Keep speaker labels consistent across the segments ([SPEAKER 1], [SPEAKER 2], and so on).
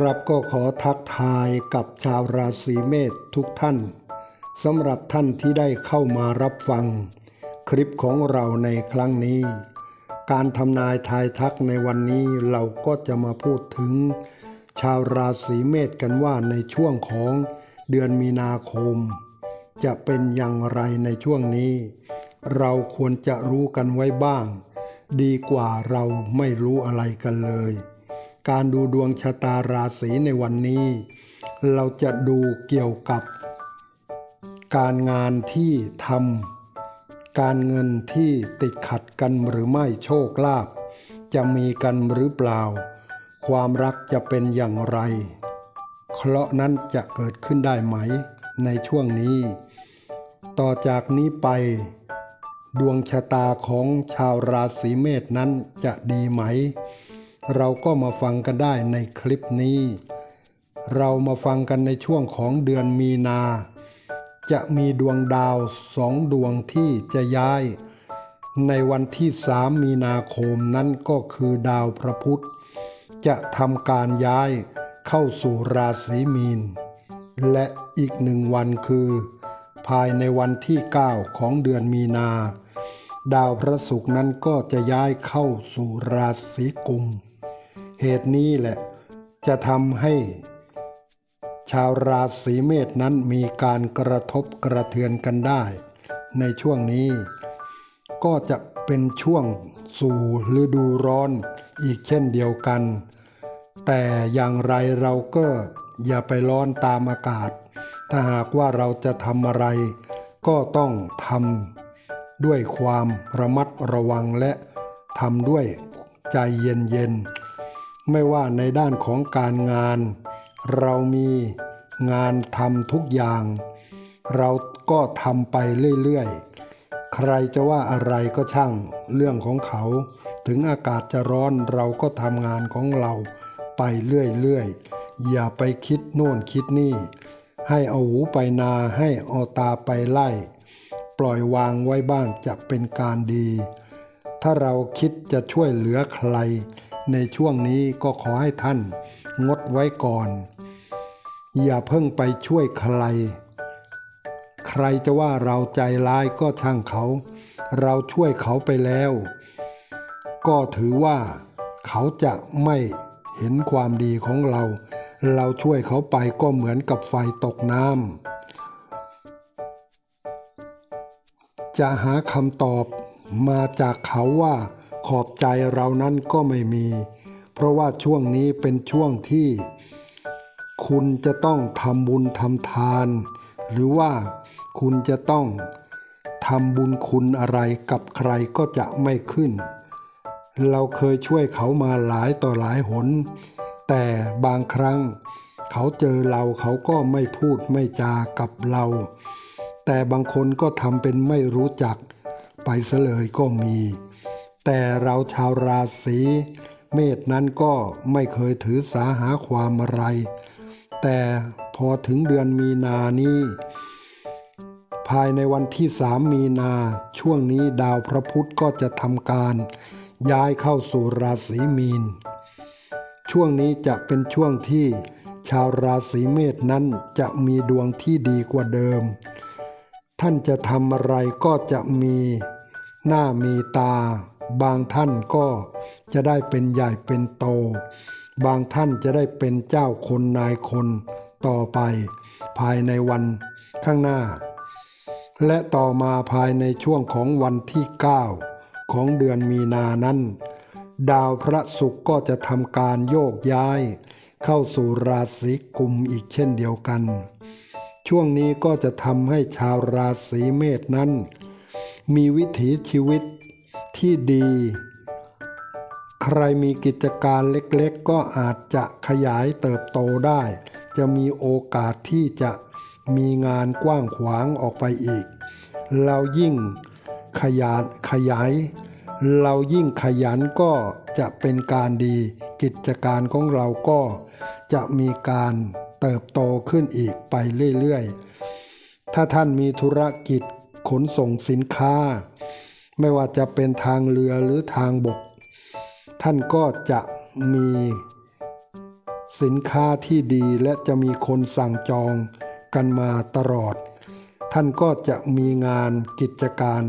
[SPEAKER 1] ครับก็ขอทักทายกับชาวราศีเมษทุกท่านสำหรับท่านที่ได้เข้ามารับฟัง คลิปของเราในครั้งนี้ การทำนายทายทักในวันนี้เราก็จะมาพูดถึง ชาวราศีเมษกันว่าในช่วงของเดือนมีนาคม จะเป็นอย่างไรในช่วงนี้ เราควรจะรู้กันไว้บ้าง ดีกว่าเราไม่รู้อะไรกันเลย การดูดวงชะตาราศีในวันนี้ เราจะดูเกี่ยวกับ การงานที่ทำการเงินที่ติดขัดกันหรือไม่โชคลาภจะมีกันหรือเปล่า ความรักจะเป็นอย่างไร เคราะห์นั้นจะเกิดขึ้นได้ไหม ในช่วงนี้ ต่อจากนี้ไป ดวงชะตาของชาวราศีเมษนั้นจะดีไหม เราก็มาฟังกันได้ในคลิปนี้ เรามาฟังกันในช่วงของเดือนมีนา จะมีดวงดาวสองดวงที่จะย้าย ในวันที่สามมีนาคมนั้นก็คือดาวพระพุธ จะทำการย้ายเข้าสู่ราศีมีน และอีกหนึ่งวันคือ ภายในวันที่ 9 ของเดือนมีนา ดาวพระศุกร์นั้นก็จะย้ายเข้าสู่ราศีกุม เหตุนี้แหละจะทำให้ชาวราศีเมษนั้นมีการกระทบกระเทือนกันได้ ในช่วงนี้ ก็จะเป็นช่วงสู่ฤดูร้อนอีกเช่นเดียวกัน แต่อย่างไรเราก็อย่าไปร้อนตามอากาศ ถ้าหากว่าเราจะทำอะไร ก็ต้องทำด้วยความระมัดระวังและทำด้วยใจเย็นๆ ไม่ว่าในด้านของการงาน เรามีงานทำทุกอย่าง เราก็ทำไปเรื่อยๆ ใครจะว่าอะไรก็ช่างเรื่องของเขา ถึงอากาศจะร้อนเราก็ทำงานของเราไปเรื่อยๆ อย่าไปคิดโน่นคิดนี่ ให้เอาหูไปนาให้เอาตาไปไล่ ปล่อยวางไว้บ้างจะเป็นการดี ถ้าเราคิดจะช่วยเหลือใคร ในช่วงนี้ก็ขอให้ท่านงดไว้ก่อน อย่าเพิ่งไปช่วยใคร ใครจะว่าเราใจร้ายก็ช่างเขา เราช่วยเขาไปแล้ว ก็ถือว่าเขาจะไม่เห็นความดีของเรา เราช่วยเขาไปก็เหมือนกับไฟตกน้ำจะหาคำตอบมาจากเขาว่า ขอบใจเรานั้นก็ไม่มี เพราะว่าช่วงนี้เป็นช่วงที่ คุณจะต้องทำบุญทำทาน หรือว่าคุณจะต้องทำบุญคุณอะไรกับใครก็จะไม่ขึ้น เราเคยช่วยเขามาหลายต่อหลายหน แต่บางครั้ง เขาเจอเราเขาก็ไม่พูดไม่จากับเรา แต่บางคนก็ทำเป็นไม่รู้จักไปเสลยก็มี แต่เราชาวราศีเมษนั้นก็ไม่เคยถือสาหาความอะไร แต่พอถึงเดือนมีนานี้ ภายในวันที่สามมีนาช่วงนี้ดาวพระพุธก็จะทำการ ย้ายเข้าสู่ราศีมีน ช่วงนี้จะเป็นช่วงที่ชาวราศีเมษนั้นจะมีดวงที่ดีกว่าเดิม ท่านจะทำอะไรก็จะมีหน้ามีตา บางท่านก็จะได้เป็นใหญ่เป็นโต บางท่านจะได้เป็นเจ้าคนนายคนต่อไป ภายในวันข้างหน้า และต่อมาภายในช่วงของวันที่ 9 ของเดือนมีนานั้น ดาวพระศุกร์ก็จะทำการโยกย้าย เข้าสู่ราศีกุมอีกเช่นเดียวกัน ช่วงนี้ก็จะทำให้ชาวราศีเมษนั้น มีวิถีชีวิต ที่ดี ใครมีกิจการเล็กๆ ก็อาจจะขยายเติบโตได้ จะมีโอกาสที่จะมีงานกว้างขวางออกไปอีก เรายิ่งขยันขยาย เรายิ่งขยันก็จะเป็นการดี กิจการของเราก็จะมีการเติบโตขึ้นอีกไปเรื่อยๆ ถ้าท่านมีธุรกิจขนส่งสินค้า ไม่ว่าจะเป็นทางเรือหรือทางบก ท่านก็จะมีสินค้าที่ดีและจะมีคนสั่งจองกันมาตลอด ท่านก็จะมีงานกิจการ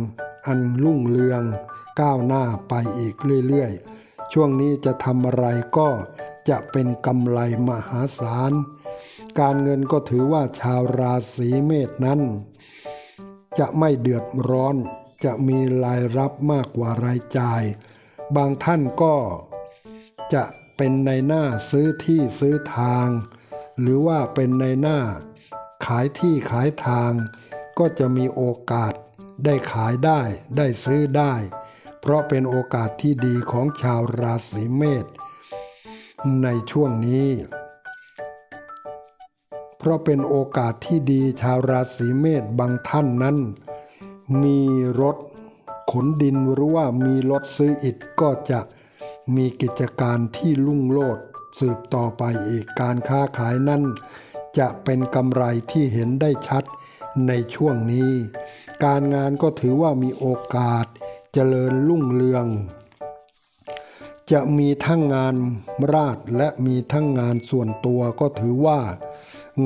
[SPEAKER 1] อันรุ่งเรืองก้าวหน้าไปอีกเรื่อยๆ ช่วงนี้จะทำอะไรก็จะเป็นกำไรมหาศาล การเงินก็ถือว่าชาวราศีเมษนั้น จะไม่เดือดร้อน จะมีรายรับมากกว่ารายจ่าย บางท่านก็จะเป็นในหน้าซื้อที่ซื้อทาง หรือว่าเป็นในหน้า ขายที่ขายทาง ก็จะมีโอกาสได้ขายได้ได้ซื้อได้ เพราะเป็นโอกาสที่ดีของชาวราศีเมษในช่วงนี้ เพราะเป็นโอกาสที่ดีชาวราศีเมษบางท่านนั้น มีรถขนดินหรือว่ามีรถซื้ออิฐก็จะมีกิจการที่รุ่งโรจน์สืบต่อไปอีกการค้าขายนั้นจะเป็นกำไรที่เห็นได้ชัดในช่วงนี้ การงานก็ถือว่ามีโอกาสเจริญรุ่งเรือง จะมีทั้งงานราชและมีทั้งงานส่วนตัวก็ถือว่า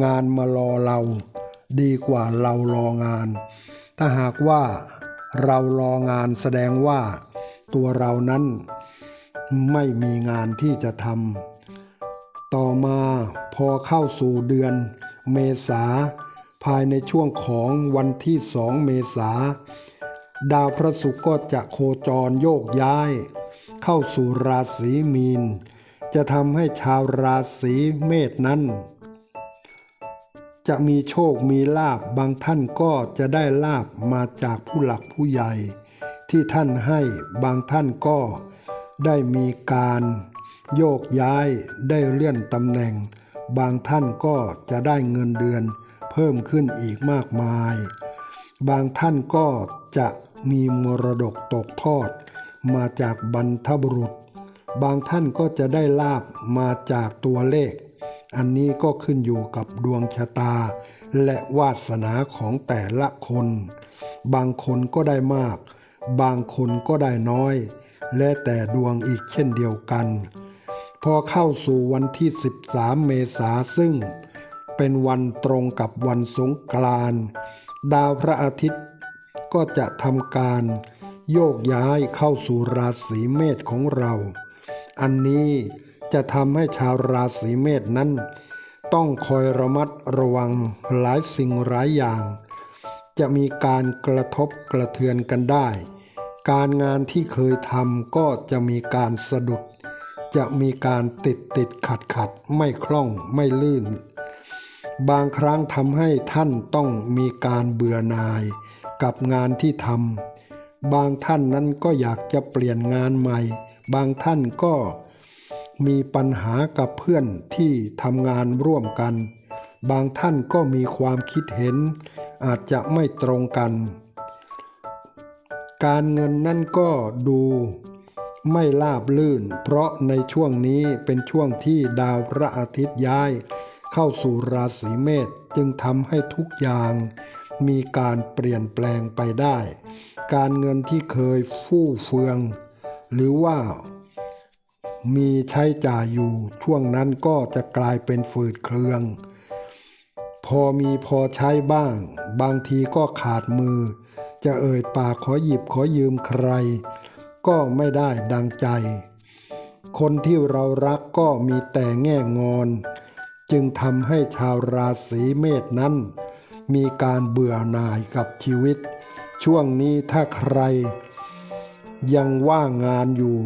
[SPEAKER 1] งานมารอเราดีกว่าเรารองาน ถ้าหากว่าเรารองานแสดงว่าตัวเรานั้นไม่มีงานที่จะทำต่อมาพอเข้าสู่เดือนเมษาภายในช่วงของวันที่สองเมษาดาวพระศุกร์ก็จะโคจรโยกย้าย เข้าสู่ราศีมีน จะทำให้ชาวราศีเมษนั้น จะมีโชคมีลาบบางท่านก็จะได้ลาบมาจากผู้หลักผู้ใหญ่ ที่ท่านให้บางท่านก็ได้มีการโยกย้ายได้เลื่อนตำแหน่ง บางท่านก็จะได้เงินเดือนเพิ่มขึ้นอีกมากมาย บางท่านก็จะมีมรดกตกทอด มาจากบรรทบุรุษ บางท่านก็จะได้ลาบมาจากตัวเลข อันนี้ก็ขึ้นอยู่กับดวงชะตา และวาสนาของแต่ละคน บางคนก็ได้มาก บางคนก็ได้น้อย และแต่ดวงอีกเช่นเดียวกัน พอเข้าสู่วันที่ 13 เมษาซึ่ง เป็นวันตรงกับวันสงกรานต์ดาวพระอาทิตย์ก็จะทำการโยกย้ายเข้าสู่ราศีเมษของเรา อันนี้ จะทำให้ชาวราศีเมษนั้น ต้องคอยระมัดระวังหลายสิ่งหลายอย่าง จะมีการกระทบกระเทือนกันได้ การงานที่เคยทำก็จะมีการสะดุด จะมีการติดติดขัดขัดไม่คล่องไม่ลื่น บางครั้งทำให้ท่านต้องมีการเบื่อหน่ายกับงานที่ทำบางท่านนั้นก็อยากจะเปลี่ยนงานใหม่ บางท่านก็ มีปัญหากับเพื่อนที่ทำงานร่วมกัน บางท่านก็มีความคิดเห็น อาจจะไม่ตรงกัน การเงินนั่นก็ดูไม่ลาบลื่น เพราะในช่วงนี้เป็นช่วงที่ดาวพระอาทิตย์ย้าย เข้าสู่ราศีเมษจึงทำให้ทุกอย่างมีการเปลี่ยนแปลงไปได้ การเงินที่เคยฟู่เฟือง หรือว่า มีใช้จ่ายอยู่ ช่วงนั้นก็จะกลายเป็นฝืดเครือง พอมีพอใช้บ้าง บางทีก็ขาดมือ จะเอ่ยปากขอหยิบขอยืมใคร ก็ไม่ได้ดังใจ คนที่เรารักก็มีแต่แง่งอน จึงทำให้ชาวราศีเมษนั้น มีการเบื่อหน่ายกับชีวิต ช่วงนี้ถ้าใครยังว่างงานอยู่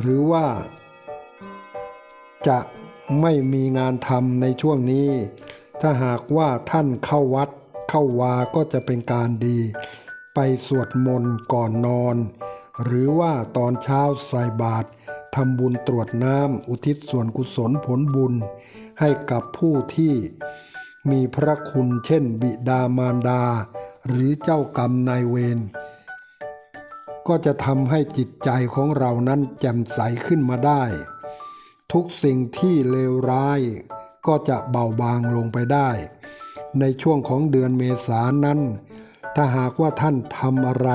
[SPEAKER 1] หรือว่า จะไม่มีงานทำในช่วงนี้ ถ้าหากว่าท่านเข้าวัดเข้าวาก็จะเป็นการดี ไปสวดมนต์ก่อนนอน หรือว่าตอนเช้าใส่บาตรทำบุญตรวจน้ำอุทิศส่วนกุศลผลบุญ ให้กับผู้ที่มีพระคุณเช่นบิดามารดา หรือเจ้ากรรมนายเวร ก็จะทำให้จิตใจของเรานั้นแจ่มใสขึ้นมาได้ ทุกสิ่งที่เลวร้าย ก็จะเบาบางลงไปได้ ในช่วงของเดือนเมษานั้น ถ้าหากว่าท่านทำอะไร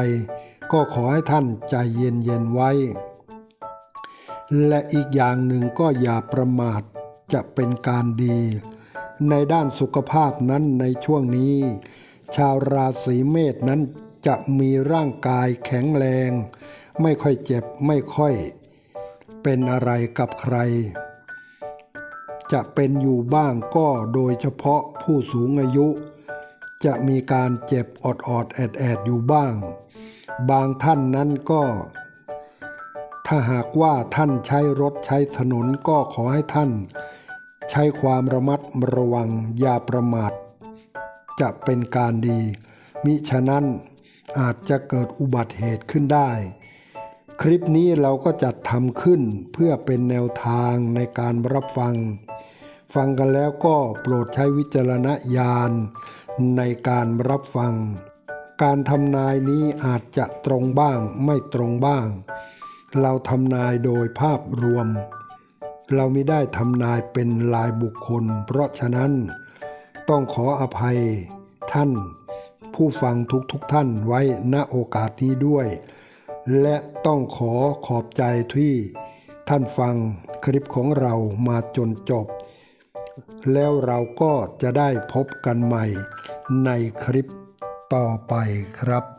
[SPEAKER 1] ก็ขอให้ท่านใจเย็นๆไว้ และอีกอย่างหนึ่งก็อย่าประมาทจะเป็นการดี ในด้านสุขภาพนั้นในช่วงนี้ ชาวราศีเมษนั้น จะมีร่างกายแข็งแรง ไม่ค่อยเจ็บไม่ค่อย เป็นอะไรกับใคร จะเป็นอยู่บ้างก็โดยเฉพาะผู้สูงอายุ จะมีการเจ็บอดอดๆแอดแอดๆอยู่บ้าง บางท่านนั้นก็ ถ้าหากว่าท่านใช้รถใช้ถนนก็ขอให้ท่าน ใช้ความระมัดระวังอย่าประมาทจะเป็นการดีมิฉะนั้น อาจจะเกิดอุบัติเหตุขึ้นได้ คลิปนี้เราก็จัดทำขึ้นเพื่อเป็นแนวทางในการรับฟัง ฟังกันแล้วก็โปรดใช้วิจารณญาณในการรับฟัง การทำนายนี้อาจจะตรงบ้างไม่ตรงบ้าง เราทำนายโดยภาพรวม เราไม่ได้ทำนายเป็นลายบุคคล เพราะฉะนั้นต้องขออภัยท่าน ผู้ฟังทุกๆทท่านไว้ณโอกาสนี้ด้วย และต้องขอขอบใจที่ท่านฟังคลิปของเรามาจนจบ แล้วเราก็จะได้พบกันใหม่ในคลิปต่อไปครับ